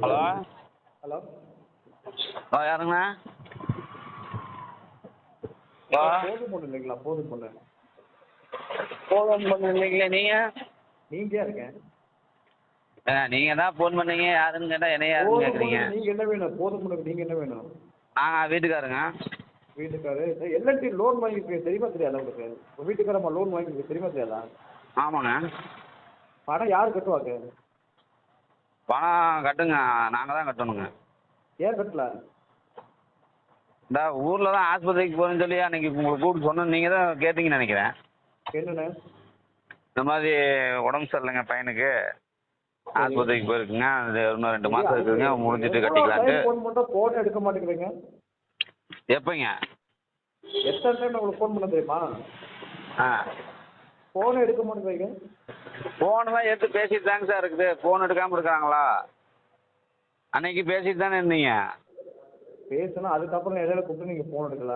Hello? Hello? ஆ யாருங்கண்ணா ஆ. போதும் பொண்ணு இல்லைங்களா? போதும் பொண்ணு. ஃபோன் பண்ண இல்லைங்களே நீங்கள் நீங்க இருக்கேன் ஆ நீங்கள் தான் ஃபோன் பண்ணீங்க யாருன்னு கேட்டால் என்ன யாருன்னு போதும் கேட்குறீங்க பொண்ணு நீங்க என்ன வேணும்? போதும் பொண்ணுக்கு நீங்க என்ன வேணும்? நாங்கள் வீட்டுக்காரங்க. வீட்டுக்காரு எல்என்டி லோன் வாங்கிருக்கு தெரியுமா தெரியாதா உங்களுக்கு? உங்க வீட்டுக்காரம்மா லோன் வாங்கிருக்கு தெரியுமா தெரியாதா? ஆமாங்க. பணம் யார் கட்டுவாங்க? பணம் கட்டுங்க. நாங்கள் தான் கட்டணுங்க. ஏன் கட்டல? இந்த ஊரில் தான் ஆஸ்பத்திரிக்கு போகிறேன்னு சொல்லி அன்றைக்கி உங்களுக்கு கூப்பிட்டு சொன்னோம் நீங்கள் தான் கேட்டீங்கன்னு நினைக்கிறேன். என்னண்ணே இந்த மாதிரி உடம்பு சரியில்லைங்க பையனுக்கு. ஆஸ்பத்திரிக்கு போயிருக்குங்க. அது இன்னும் ரெண்டு மாதம் இருக்குதுங்க முடிஞ்சிட்டு கட்டிக்கலான்ட்டு. ஃபோன் பண்ணா ஃபோன் எடுக்க மாட்டேங்கிறீங்க? எப்போங்க? எத்தனை டைம் உங்களுக்கு ஃபோன் பண்ண தெரியுமா? ஆ. ஃபோன் எடுக்க மாட்டேங்கிறீங்க ஃபோனு தான் எடுத்து பேசிட்டு தாங்க சார் இருக்குது. ஃபோன் எடுக்காமல் இருக்காங்களா அன்னைக்கு பேசிட்டு தானே இருந்தீங்க? பேசணும் அதுக்கப்புறம் இடையில கூப்பிட்டு நீங்க ஃபோன் எடுக்கல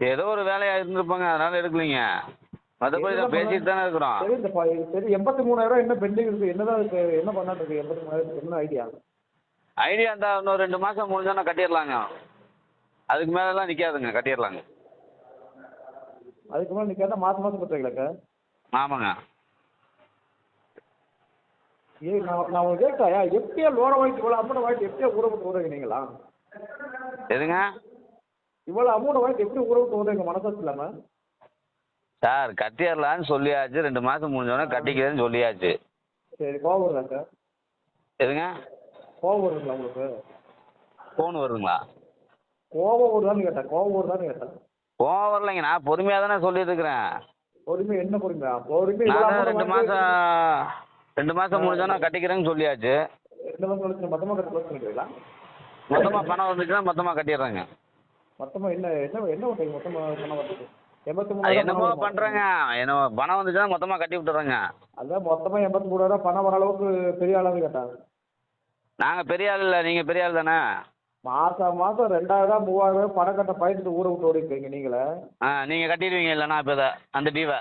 ஏதோ ஒரு வேலையாக இருந்திருப்பாங்க அதனால எடுக்கலைங்க. மற்றபடி தான் பேசிட்டு தானே இருக்கிறோம். சரி இந்த சரி எண்பத்தி மூணாயிரம் என்ன பெண்டிங் இருக்கு. என்னதான் இருக்கு? என்ன பண்ணாட்டு இருக்கு? எண்பத்தி மூணாயிரம் என்ன ஐடியா ஐடியா இருந்தால் இன்னும் ரெண்டு மாதம் முடிஞ்சோன்னா கட்டிடலாங்க. அதுக்கு மேலெலாம் நிற்காதுங்க கட்டிடலாங்க. அதுக்கு மேலே நீ கேட்டால் மாதம் மாதம் கட்டுறீங்களாக்க ஆமாங்க. ஏ நான் நான் உங்களுக்கு கேட்டாயா எப்படியா லோனை இவ்வளோ அமௌண்ட் வாங்கிட்டு எப்படியா ஊரை விட்டு எதுங்க? இவ்வளோ அமௌண்ட் வாங்கிட்டு எப்படி ஊரை விட்டு உதவுங்க இல்லாமல் சார் கட்டிடலான்னு சொல்லியாச்சு. ரெண்டு மாதம் முடிஞ்சோடனே கட்டிக்கிறேன்னு சொல்லியாச்சு. சரி கோவம் வருதா சார்? எதுங்க? கோவம் வருதுங்களா உங்களுக்கு? ஃபோன் வருதுங்களா? கோவம் வருதான்னு கேட்டேன். கோவம் வருதான்னு கேட்டேன். கோவம் வரலைங்க. நான் பொறுமையாக தானே சொல்லிட்டு இருக்கிறேன். பொறுமை என்ன பொறுமையா பொறுமை amount ரெண்டு மாதம் ரெண்டு மாதம் முடிஞ்சோன்னா கட்டிக்கிறேன்னு சொல்லியாச்சு. ரெண்டு மாதம் கழிச்சு மொத்தமாக கட்ட க்ளோஸ் மொத்தமாக பணம் வந்துச்சுன்னா மொத்தமாக கட்டிடுறேங்க. மொத்தமாக என்ன என்ன என்ன மொத்தமாக பணம் வருது என்னமோ? பண்ணுறேங்க என்ன பணம் வந்துச்சுன்னா மொத்தமாக கட்டி விட்டுறேங்க. அதான் மொத்தமாக எண்பத்தி மூணாயிரம் பணம் வர அளவுக்கு பெரிய ஆளான்னு கேட்டாங்க. நாங்கள் பெரிய ஆள் இல்லை நீங்கள் பெரிய ஆள் தானே? மாதம் மாதம் ரெண்டாயிரம் மூவாயிரம் பணம் கட்ட பயந்துட்டு ஊரை விட்டு ஓடி இருக்கீங்க நீங்களே? ஆ நீங்கள் கட்டிடுவீங்க இல்லைண்ணா இப்போ இதை அந்த டீவை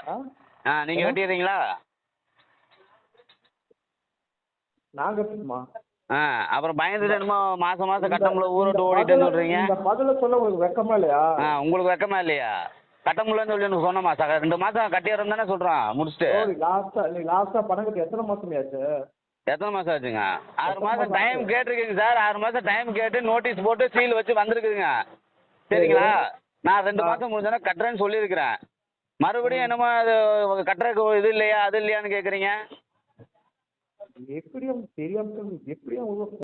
ஆ? நீங்கள் கட்டிடுறீங்களா? நாங்கள் எப்படிமா ஆ அப்புறம் பயந்துட்டு என்னமோ மாதம் மாதம் கட்டமுள்ள ஊரை விட்டு ஓடிட்டேன்னு சொல்கிறீங்க இந்த பதில சொல்ல உங்களுக்கு வெக்கமா இல்லையா? ஆ உங்களுக்கு வெக்கமா இல்லையா? கட்ட முடியலன்னு சொல்லி எனக்கு சொன்னோமா சார் ரெண்டு மாதம் கட்டிடுறோம் தானே சொல்கிறோம் முடிச்சுட்டு. லாஸ்டா நீ லாஸ்டா பணம் கட்டி எத்தனை மாசம் ஆச்சு? எத்தனை மாதம் ஆச்சுங்க? ஆறு மாதம் மாசம் டைம்? கேட்டிருக்கீங்க சார் ஆறு மாதம் டைம் கேட்டு நோட்டீஸ் போட்டு சீல் வச்சு வந்திருக்குதுங்க. சரிங்களா? நான் ரெண்டு. மாதம் முடிஞ்சோன்னா கட்டுறேன்னு சொல்லியிருக்கிறேன். மறுபடியும் என்னமோ அது கட்டுறதுக்கு இது இல்லையா? அது இல்லையான்னு கேட்குறீங்க எப்படியும் தெரியாம எப்படியும்